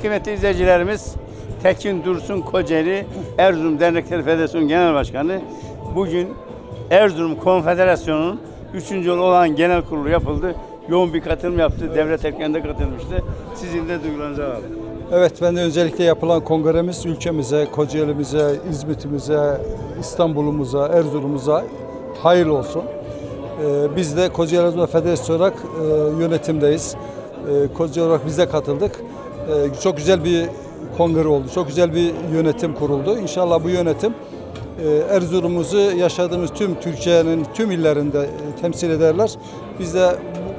Kıymetli izleyicilerimiz Tekin Dursun Kocaeli Erzurum Dernekleri Federasyonu Genel Başkanı bugün Erzurum Konfederasyonu'nun 3. yolu olan genel kurulu yapıldı. Yoğun bir katılım yaptı. Devlet erkeğinde de katılmıştı. Sizin de duygularınızı alalım. Evet ben de öncelikle yapılan kongremiz ülkemize, Kocaeli'mize, İzmit'imize, İstanbul'umuza, Erzurum'umuza hayırlı olsun. Ee, biz de Kocaeli Erzurum Federasyonu olarak e, yönetimdeyiz. Ee, Kocaeli olarak biz de katıldık. Ee, çok güzel bir kongre oldu. Çok güzel bir yönetim kuruldu. İnşallah bu yönetim e, Erzurum'umuzu yaşadığımız tüm Türkiye'nin tüm illerinde e, temsil ederler. Biz de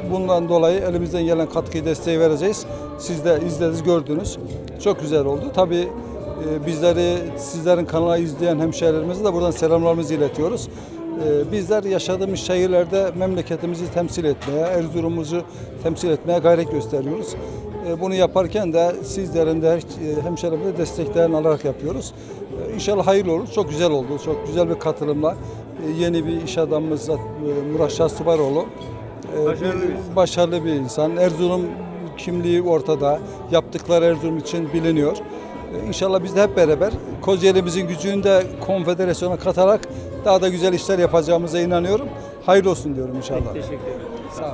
bu- bundan dolayı elimizden gelen katkıyı desteği vereceğiz. Siz de izlediniz, gördünüz. Çok güzel oldu. Tabii e, bizleri sizlerin kanalına izleyen hemşehrilerimize de buradan selamlarımızı iletiyoruz. Bizler yaşadığımız şehirlerde memleketimizi temsil etmeye, Erzurum'umuzu temsil etmeye gayret gösteriyoruz. E, Bunu yaparken de sizlerin de e, hemşehrilerimizin desteklerini alarak yapıyoruz. E, İnşallah hayırlı olur. Çok güzel oldu. Çok güzel bir katılımla yeni bir iş adamımız Murat Şahsubaroğlu. Başarılı bir- başarılı bir insan. Erzurum kimliği ortada. Yaptıkları Erzurum için biliniyor. İnşallah biz de hep beraber Kocaeli'mizin gücünü de konfederasyona katarak daha da güzel işler yapacağımıza inanıyorum. Hayırlı olsun diyorum inşallah. Teşekkür ederim.